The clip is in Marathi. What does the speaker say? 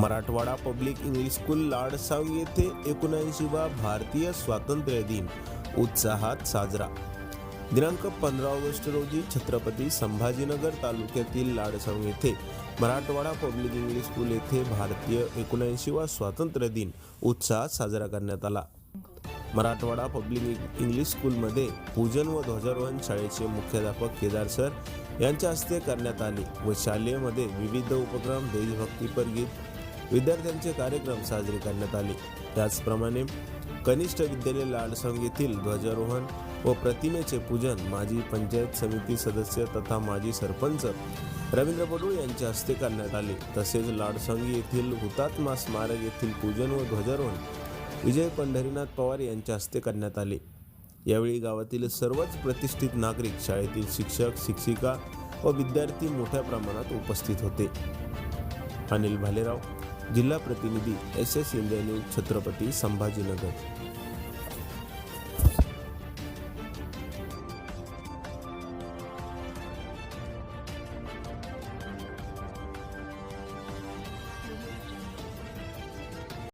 Marathwada public English school Ladsav येथे एकोणऐंशीवा भारतीय स्वातंत्र्य दिन उत्साहात साजरा. दिनांक पंधरा ऑगस्ट रोजी छत्रपती संभाजीनगर तालुक्यातील लाडसांग येथे मराठवाडा पब्लिक इंग्लिश स्कूल येथे भारतीय एकोणऐंशीवा स्वातंत्र्य दिन उत्साहात साजरा करण्यात आला. मराठवाडा पब्लिक इंग्लिश स्कूलमध्ये पूजन व ध्वजारोहण शाळेचे मुख्याध्यापक केदार सर यांच्या हस्ते करण्यात आले व शालेयमध्ये विविध उपक्रम देशभक्तीपर गीत विद्यार्थ्यांचे कार्यक्रम साजरे करण्यात आले. त्याचप्रमाणे कनिष्ठ विद्यालय लाडसंग येथील ध्वजारोहण व प्रतिमेचे पूजन माजी पंचायत समिती सदस्य तथा माजी सरपंच रवींद्र पडूळ यांच्या हस्ते करण्यात आले. तसेच लाडसंगी येथील हुतात्मा स्मारक येथील पूजन व ध्वजारोहण विजय पंढरीनाथ पवार यांच्या हस्ते करण्यात आले. यावेळी गावातील सर्वच प्रतिष्ठित नागरिक शाळेतील शिक्षक शिक्षिका व विद्यार्थी मोठ्या प्रमाणात उपस्थित होते. अनिल भालेराव जिल्हा प्रतिनिधी S S India Chhatrapati Sambhajinagar.